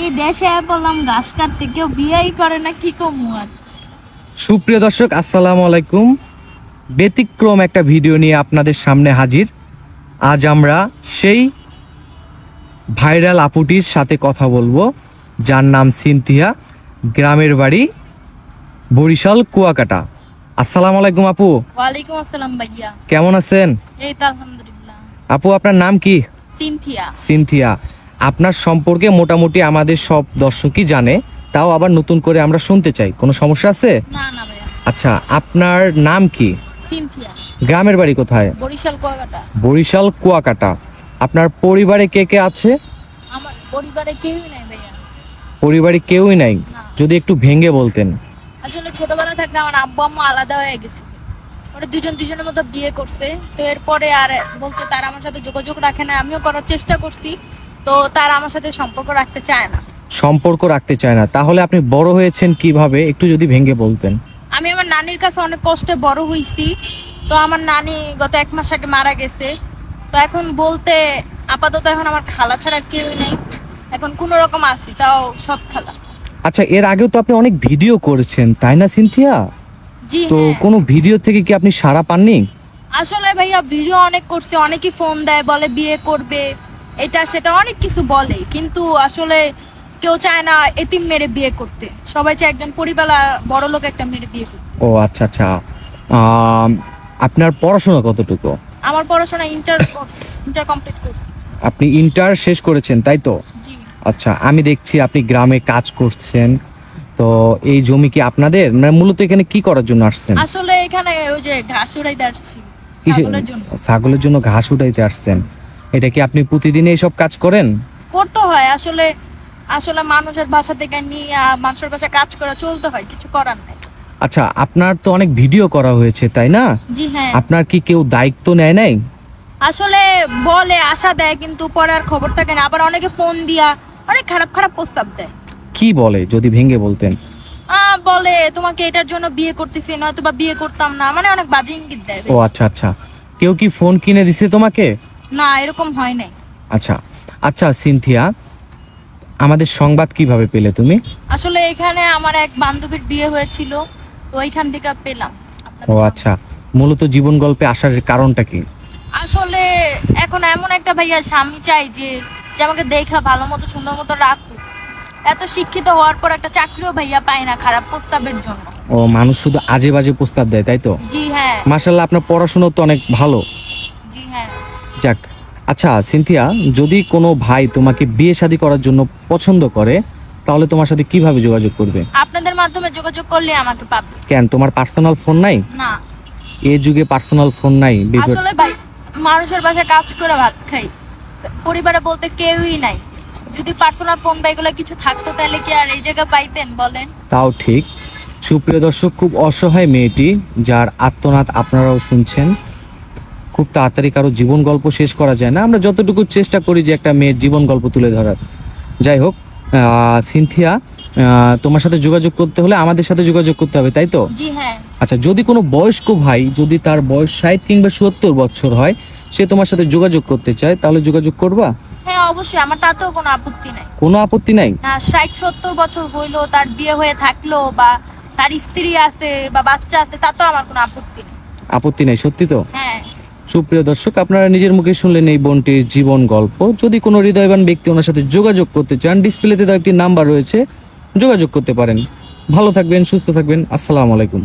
এই দেশে বললাম ঘাস কাটতে কেউ বিয়েই করে না কি কমু আর? সুপ্রিয় দর্শক আসসালামু আলাইকুম। ব্যতিক্রম একটা ভিডিও নিয়ে আপনাদের সামনে হাজির। আজ আমরা সেই ভাইরাল আপুটির সাথে কথা বলব যার নাম সিনথিয়া গ্রামের বাড়ি বরিশাল কুয়াকাটা। আসসালামু আলাইকুম আপু। ওয়ালাইকুম আসসালাম ভাইয়া। কেমন আছেন? এই তো আলহামদুলিল্লাহ। আপু আপনার নাম কি? সিনথিয়া। সিনথিয়া। আপনার সম্পর্কে মোটামুটি আমাদের সব দর্শকই জানে তাও আবার নতুন করে আমরা শুনতে চাই। কোনো সমস্যা আছে? আচ্ছা আপনার নাম কি? গ্রামের বাড়ি কোথায়? বরিশাল কুয়াকাটা। বরিশাল কুয়াকাটা। আপনার পরিবারে কে কে আছে? আমার পরিবারে কেউই নাই ভাইয়া। পরিবারে কেউই নাই? যদি একটু ভেঙে বলতেন। আসলে ছোটবেলা থাকতে আমার আব্বু আম্মু আলাদা হয়ে গেছে। ওরা দুজন দুজনের মতো বিয়ে করছে। তো এরপরে আর বলতে তারা আমার সাথে যোগাযোগ রাখে না আমিও করার চেষ্টা করছি। তো তারা আমার সাথে সম্পর্ক রাখতে চায় না। সম্পর্ক রাখতে চায় না। তাহলে আপনি বড় হয়েছেন কীভাবে? একটু যদি ভেঙে বলতেন। আমি আমার নানির কাছে অনেক কষ্টে বড় হইছি। তো আমার নানি গত এক মাস আগে মারা গেছে। তো এখন বলতে আপাতত এখন আমার খালা ছাড়া কেউ নেই। এখন কোন রকম আছি তাও সব খালা। আচ্ছা এর আগেও তো আপনি অনেক ভিডিও করেছেন তাই না সিনথিয়া? জি তো হ্যাঁ। কোনো ভিডিও থেকে কি আপনি সাড়া পাননি? আসলে ভাইয়া ভিডিও অনেক করছে অনেকই ফোন দেয় বলে বিয়ে করবে। এটা সেটা অনেক কিছু বলে কিন্তু আসলে কেউ চায় না এতিম মেরে বিয়ে করতে। সবাই চায় একজন পরিবার বড় লোক একটা মেরে বিয়ে করতে। ও আচ্ছা আচ্ছা। আপনার পড়াশোনা কতটুকু? আমার পড়াশোনা ইন্টার ইন্টার কমপ্লিট করছি। আপনি ইন্টার শেষ করেছেন তাই তো? জি। আচ্ছা আমি দেখছি আপনি গ্রামে কাজ করছেন। তো এই জমি কি আপনাদের? মানে মূলত এখানে কি করার জন্য আসছেন? আসলে এখানে ওই যে ঘাস উড়াইতে আসছি ছাগলের জন্য। ছাগলের জন্য ঘাস উঠাইতে আসছেন। এটা কি আপনি প্রতিদিন এইসব কাজ করেন? করতে হয় আসলে আসলে মানুষের বাসা থেকে নিয়ে মানুষের বাসা কাজ করে চলতে হয় কিছু করার নাই। আচ্ছা আপনার তো অনেক ভিডিও করা হয়েছে তাই না? জি হ্যাঁ। আপনার কি কেউ দায়িত্ব নেয় নাই? আসলে বলে আশা দেয় কিন্তু পরে আর খবর থাকে না। আবার অনেকে ফোন দিয়া অনেক খারাপ খারাপ প্রস্তাব দেয়। কি বলে যদি ভেঙে বলতেন? বলে তোমাকে এটার জন্য বিয়ে করতেছি নয়তো বা বিয়ে করতাম না। মানে অনেক বাজে ইঙ্গিত দেয়। ও আচ্ছা আচ্ছা। কেউ কি ফোন কিনে দিছে তোমাকে? না এরকম হয় নাই। আচ্ছা আচ্ছা সিনথিয়া আমাদের সংবাদ কীভাবে পেলে তুমি? আসলে এখানে আমার এক বান্ধবীর বিয়ে হয়েছিল তো ওইখান থেকে পেলাম। ও আচ্ছা মূলত জীবন গল্পে আসার কারণটা কি? আসলে এখন এমন একটা ভাইয়া স্বামী চাই যে যে আমাকে দেখা ভালো মতো সুন্দর মতো রাখুক। এত শিক্ষিত হওয়ার পর একটা চাকরিও ভাইয়া পায় না খারাপ প্রস্তাবের জন্য। ও মানুষ শুধু আজে বাজে প্রস্তাব দেয় তাই তো? জি হ্যাঁ। মাসাল্লাহ আপনার পড়াশোনা তো অনেক ভালো। যাক আচ্ছা সিনথিয়া যদি কোনো ভাই তোমাকে বিয়ে শাদী করার জন্য পছন্দ করে তাহলে তোমার সাথে কীভাবে যোগাযোগ করবে? আপনাদের মাধ্যমে যোগাযোগ করলে আমাকে পাবে। কেন তোমার পার্সোনাল ফোন নাই? না। এ যুগে পার্সোনাল ফোন নাই আসলে ভাই মানুষের বাসায় কাজ করে ভাত খাই। পরিবারে বলতে কেউই নাই। যদি পার্সোনাল ফোন বা এগুলো কিছু থাকতো তাহলে কি আর এই জায়গা পাইতেন বলেন? তাও ঠিক। সুপ্রিয় দর্শক খুব অসহায় মেয়েটি যার আত্মনাদ আপনারাও শুনছেন। খুব তাড়াতাড়ি কারও জীবন গল্প শেষ করা যায় না। আমরা যতটুকু চেষ্টা করি যে একটা মেয়ের জীবন গল্প তুলে ধরার। যাই হোক সিনথিয়া তোমার সাথে যোগাযোগ করতে হলে আমাদের সাথে যোগাযোগ করতে হবে তাই তো? হ্যাঁ। আচ্ছা যদি কোনো বয়স্ক ভাই যদি তার বয়স ষাট কিংবা সত্তর বছর হয় সে তোমার সাথে যোগাযোগ করতে চায় তাহলে যোগাযোগ করবা? হ্যাঁ অবশ্যই। আমার তাতেও কোনো আপত্তি নাই। কোনো আপত্তি নাই? না ষাট সত্তর বছর হইল তার বিয়ে হয়ে থাকল বা তার স্ত্রী আছে বা বাচ্চা আছে তাতেও আমার কোনো আপত্তি নেই। আপত্তি নাই সত্যি তো? হ্যাঁ। সুপ্রিয় দর্শক, আপনারা নিজের মুখে শুনলেন এই বোনটির জীবন গল্প। যদি কোনো হৃদয়বান ব্যক্তি ওনার সাথে যোগাযোগ করতে চান, ডিসপ্লেতে তো একটি নাম্বার রয়েছে, যোগাযোগ করতে পারেন। ভালো থাকবেন, সুস্থ থাকবেন, আসসালামু আলাইকুম।